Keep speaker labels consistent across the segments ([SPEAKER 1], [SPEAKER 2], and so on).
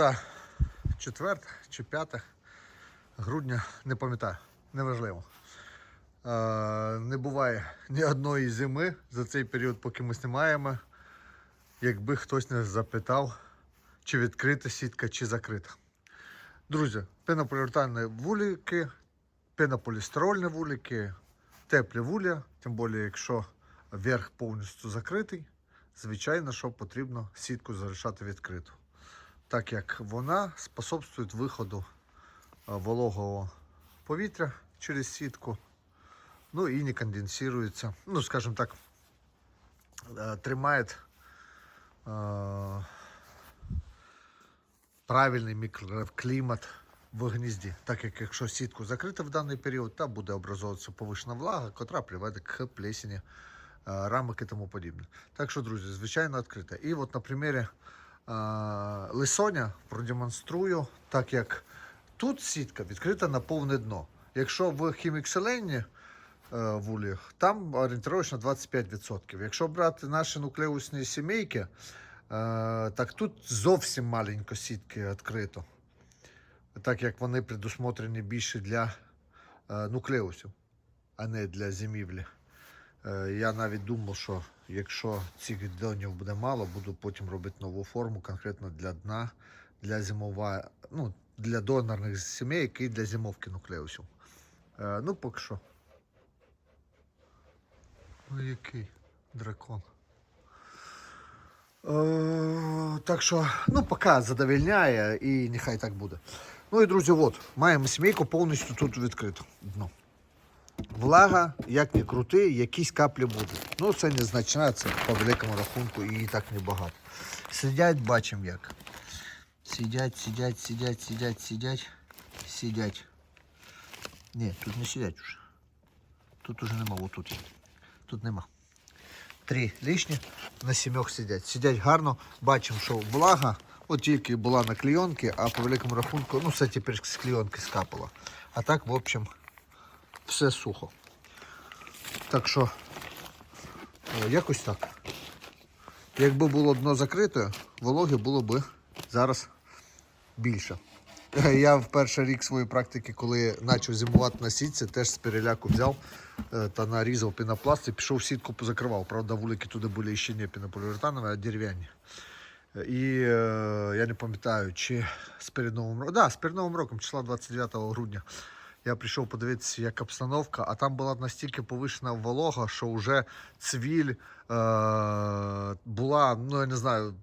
[SPEAKER 1] Вітаю. 4 чи 5 грудня, не пам'ятаю, неважливо. Е, не буває ні одної зими за цей період, поки ми знімаємо, якби хтось не запитав, чи відкрита сітка, чи закрита. Друзі, пенополіуретанні вулики, пенополістирольні вулики, теплі вуля, тим більше, якщо верх повністю закритий, звичайно, що потрібно сітку залишати відкриту так як вона способствує виходу вологого повітря через сітку, ну і не конденсується, ну, скажімо так, е, тримає е, правильний мікроклімат в гнізді, так як якщо сітку закрити в даний період, то буде образовуватися повишена влага, котра приведе к плесені е, рамок і тому подібне. Так що, друзі, звичайно, відкрита. І от на примірі лисоня продемонструю, так як тут сітка відкрита на повне дно. Якщо в хімікселені е, вулях, там орієнтировочно 25%. Якщо брати наші нуклеусні сімейки, е, так тут зовсім маленько сітки відкрито. Так як вони предусмотрені більше для е, нуклеусів, а не для зимівлі. Е, Я навіть думав, що якщо цих донів буде мало, буду потім робити нову форму конкретно для дна, для зимова, ну, для донорних сімей і для зимовки нуклеусів. Е, ну, поки що. Ой, який дракон. Е, так що, ну, поки задовільняє і нехай так буде. Ну і друзі, от, маємо сімейку повністю тут відкриту дно. Влага, як не крути, якісь каплі будуть. Ну, це незначна, це по великому рахунку і так небагато. Сидять, бачимо як. Сидять, сидять, сидять, сидять, сидять, сидять. Ні, тут не сидять уже. Тут уже нема, отут є. Тут нема. Три лишні на сімьох сидять. Сидять гарно, бачимо, що влага, от тільки була на клейонці, а по великому рахунку, ну все тепер з клейонки скапало. А так, в общем, все сухо. Так що, якось так. Якби було дно закрите, вологи було б зараз більше. Я в перший рік своєї практики, коли почав зимувати на сітці, теж з переляку взяв е, та нарізав пінопласт і пішов сітку позакривав. Правда, вулики туди були ще не пінополіуретанові, а дерев'яні. І е, я не пам'ятаю, чи з перед новим роком. Да, з перед новим роком, числа 29 грудня. Я прийшов подивитися, як обстановка, а там була настільки повишена волога, що вже цвіль е, була, ну я не знаю,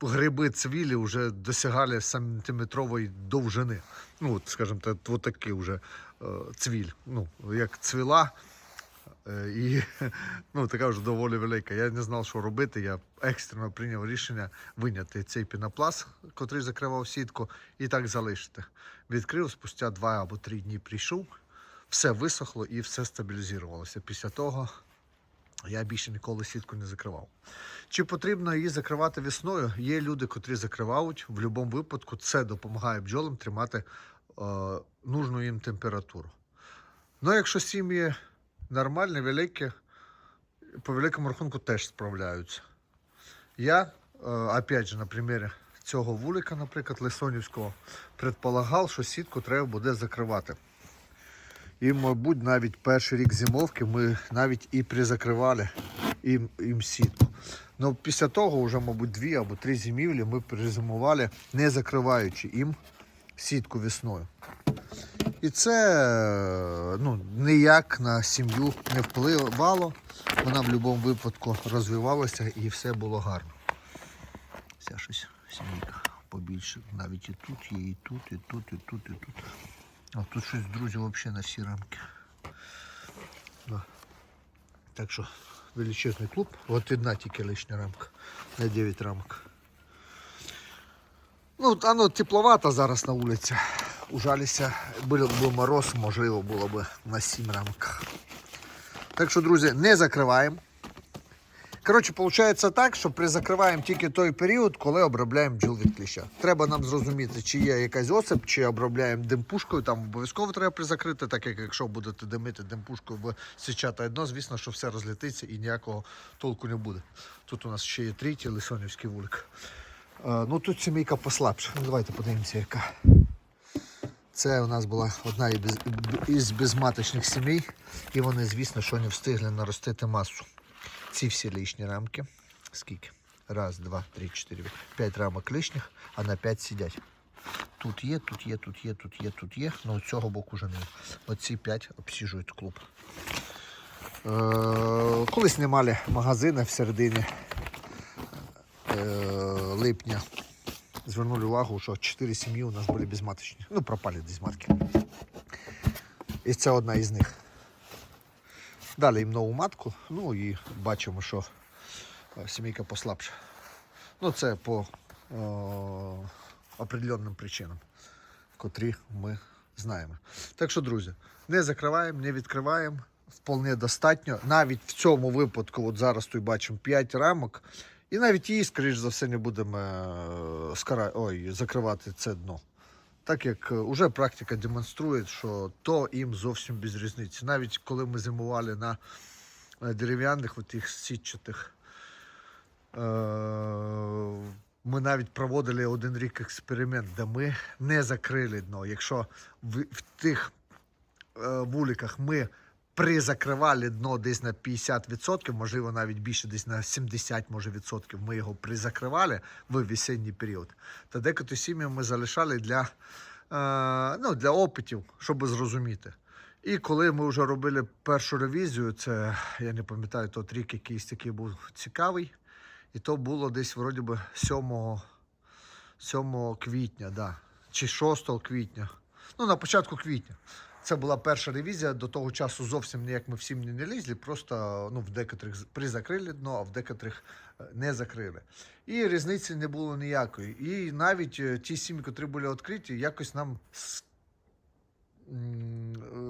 [SPEAKER 1] гриби цвілі вже досягали сантиметрової довжини. Ну, от, скажімо от такий вже е, цвіль. Ну, як цвіла. Е, І ну, така вже доволі велика. Я не знав, що робити. Я екстрено прийняв рішення виняти цей пінопласт, котрий закривав сітку, і так залишити. Відкрив спустя два або три дні прийшов, все висохло і все стабілізувалося. Після того я більше ніколи сітку не закривав. Чи потрібно її закривати весною? Є люди, котрі закривають. В будь-якому випадку це допомагає бджолам тримати е, нужну їм температуру. Ну, якщо сім'ї нормальні, великі, по великому рахунку теж справляються. Я, е, опять же, на примірі цього вулика, наприклад, Лисонівського, предполагав, що сітку треба буде закривати. І, мабуть, навіть перший рік зимовки ми навіть і призакривали їм, їм сітку. Ну, після того, вже, мабуть, дві або три зимівлі ми призимували, не закриваючи їм сітку весною. І це е, ну, ніяк на сім'ю не впливало. Вона в будь-якому випадку розвивалася і все було гарно. Ця щось сімейка побільше. Навіть і тут є, і тут, і тут, і тут, і тут. А тут щось, друзі, взагалі на всі рамки. Так що величезний клуб. От одна тільки лишня рамка на 9 рамок. Ну, оно тепловато зараз на вулиці. Ужалися, був би мороз, можливо, було б на 7 рамках. Так що, друзі, не закриваємо. Коротше, виходить так, що призакриваємо тільки той період, коли обробляємо бджіл від кліща. Треба нам зрозуміти, чи є якась осип, чи обробляємо димпушкою, там обов'язково треба призакрити, так як якщо будете димити димпушкою в січата дно, звісно, що все розлетиться і ніякого толку не буде. Тут у нас ще є третій лисонівський вулик. ну тут сімейка послабша. Ну, давайте подивимося, яка. Це у нас була одна із безматочних сімей, і вони, звісно, що не встигли наростити масу. Ці всі лишні рамки. Скільки? Раз, два, три, чотири, п'ять рамок лишніх, а на п'ять сидять. Тут є, тут є, тут є, тут є, тут є. Ну, цього боку вже не. Оці п'ять обсіжують клуб. Е, колись не мали магазини в середині е, липня. Звернули увагу, що 4 сім'ї у нас були безматочні. Ну, пропали десь матки. І це одна із них. Далі їм нову матку, ну і бачимо, що е, сімейка послабша. Ну, це по о, определенним причинам, котрі ми знаємо. Так що, друзі, не закриваємо, не відкриваємо. Вполне достатньо. Навіть в цьому випадку, от зараз тут бачимо 5 рамок, і навіть її, скоріш за все, не будемо е, скара... Ой, закривати це дно. Так як вже практика демонструє, що то їм зовсім без різниці. Навіть коли ми зимували на е, дерев'яних тих сітчатих, е, ми навіть проводили один рік експеримент, де ми не закрили дно. Якщо в, в тих е, вуликах ми призакривали дно десь на 50%, можливо, навіть більше, десь на 70% може, відсотків, ми його призакривали в весенній період, то декотрі сім'ї ми залишали для, е, ну, для опитів, щоб зрозуміти. І коли ми вже робили першу ревізію, це я не пам'ятаю тот рік, якийсь такий був цікавий. І то було десь вроді би 7, 7 квітня, да. чи 6 квітня. Ну, на початку квітня. Це була перша ревізія. До того часу зовсім ніяк ми всім не, лізли, просто ну, в декотрих призакрили дно, а в декотрих е, не закрили. І різниці не було ніякої. І навіть е, ті сім'ї, котрі були відкриті, якось нам е,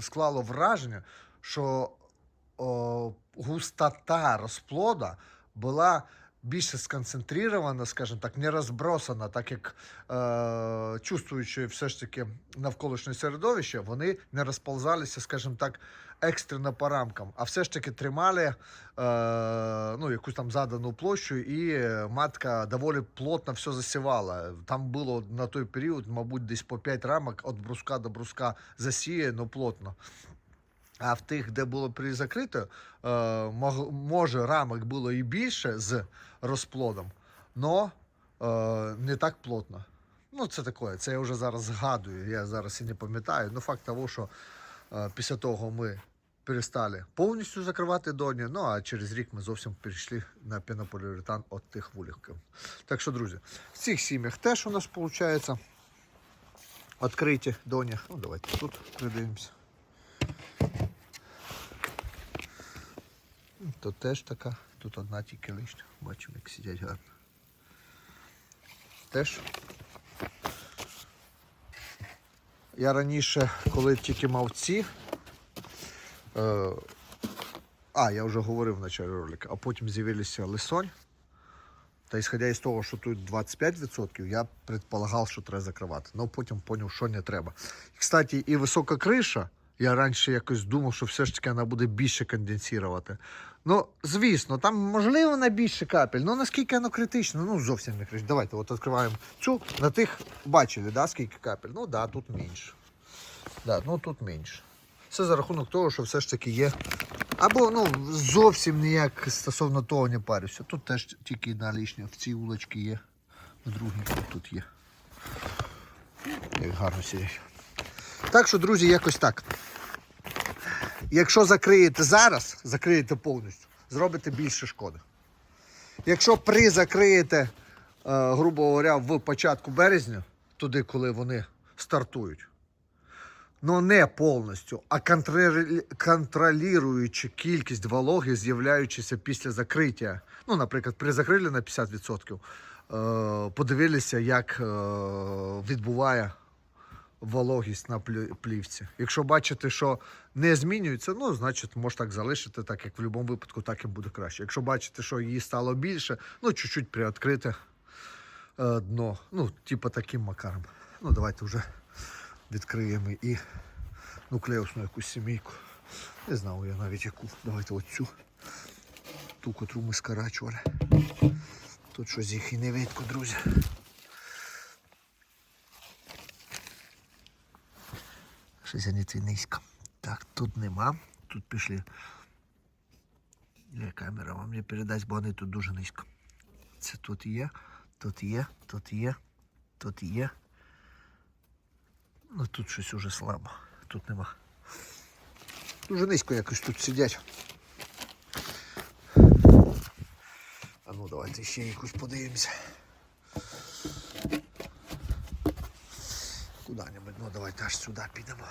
[SPEAKER 1] склало враження, що о, густота розплода була більше сконцентрована, скажімо так, не розбросана, так як е, чувствуючи все ж таки навколишнє середовище, вони не розползалися, скажімо так, екстрено по рамкам, а все ж таки тримали е, ну, якусь там задану площу, і матка доволі плотно все засівала. Там було на той період, мабуть, десь по 5 рамок від бруска до бруска засіяно плотно. А в тих, де було призакрито, е, може рамок було і більше з розплодом, але не так плотно. Ну, це таке, це я вже зараз згадую, я зараз і не пам'ятаю. Ну, факт того, що е, після того ми перестали повністю закривати доні, ну а через рік ми зовсім перейшли на пенополіуретан від тих вуликів. Так що, друзі, в цих сім'ях теж у нас виходить відкриті доні. Ну, давайте тут придивимося. Тут теж така, тут одна тільки лишня. Бачимо, як сидять гарно. Теж. Я раніше, коли тільки мав ці. Е, а, я вже говорив в началі ролика, а потім з'явилися лисонь. Та ісходя із того, що тут 25%, я предполагав, що треба закривати. Ну потім зрозумів, що не треба. І, кстати, і висока криша. Я раніше якось думав, що все ж таки вона буде більше конденсувати. Ну, звісно, там можливо на більше капель. Ну наскільки воно критично, ну зовсім не критично. Давайте от відкриваємо цю. На тих бачили, да, скільки капель? Ну да, тут менше. Да, ну тут менше. Це за рахунок того, що все ж таки є. Або ну, зовсім ніяк стосовно того не парюся. Тут теж тільки одна лишня, в цій вулочці є. В другій тут є. Як гарно сидять. Так що, друзі, якось так. Якщо закриєте зараз, закриєте повністю, зробите більше шкоди. Якщо призакриєте, е, грубо говоря, в початку березня, туди, коли вони стартують, ну не повністю, а контролюючи кількість вологи, з'являючися після закриття. Ну, наприклад, при закрилі на 50%, е, подивилися, як е, відбуває вологість на плівці. Якщо бачите, що не змінюється, ну, значить, може так залишити, так як в будь-якому випадку, так і буде краще. Якщо бачите, що її стало більше, ну, чуть-чуть приоткрите е, дно. Ну, типу таким макаром. Ну, давайте вже відкриємо і нуклеусну якусь сімейку. Не знаю я навіть яку. Давайте оцю. Ту, котру ми скорачували. Тут щось їх і не видко, друзі. Вони твій низько. Так, тут нема. Тут пішли. Є камера вам не передасть, бо вони тут дуже низько. Це тут є, тут є, тут є, тут є. Ну тут щось уже слабо. Тут нема. Дуже низько якось тут сидять. А ну давайте ще якусь подивимося. Куди-небудь, ну давайте аж сюди підемо.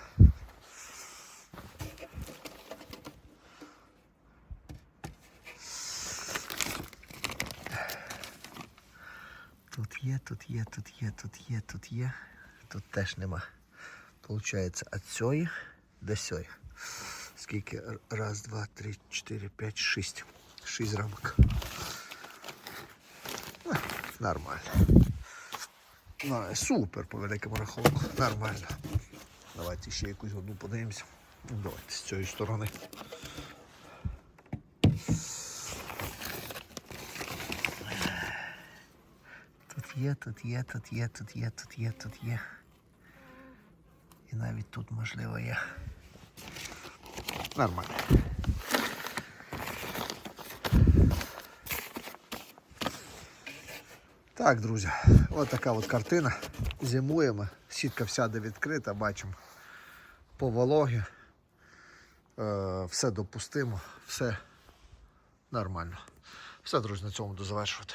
[SPEAKER 1] Тут є, тут є, тут є, тут є, тут є. Тут теж нема. Получається, від цієї до сьої. Скільки? Раз, два, три, чотири, п'ять, шість. Шість рамок. А, Нормально. Ну, супер по великому рахунку. Нормально. Давайте ще якусь одну подивимося. Давайте з цієї сторони. Тут є, тут є, тут є, тут є, тут є, тут є. І навіть тут можливо є. Нормально. Так, друзі, от така от картина. Зимуємо. Сітка вся де відкрита, бачимо по вологі. Е, все допустимо, все нормально. Все, друзі, на цьому до завершувати.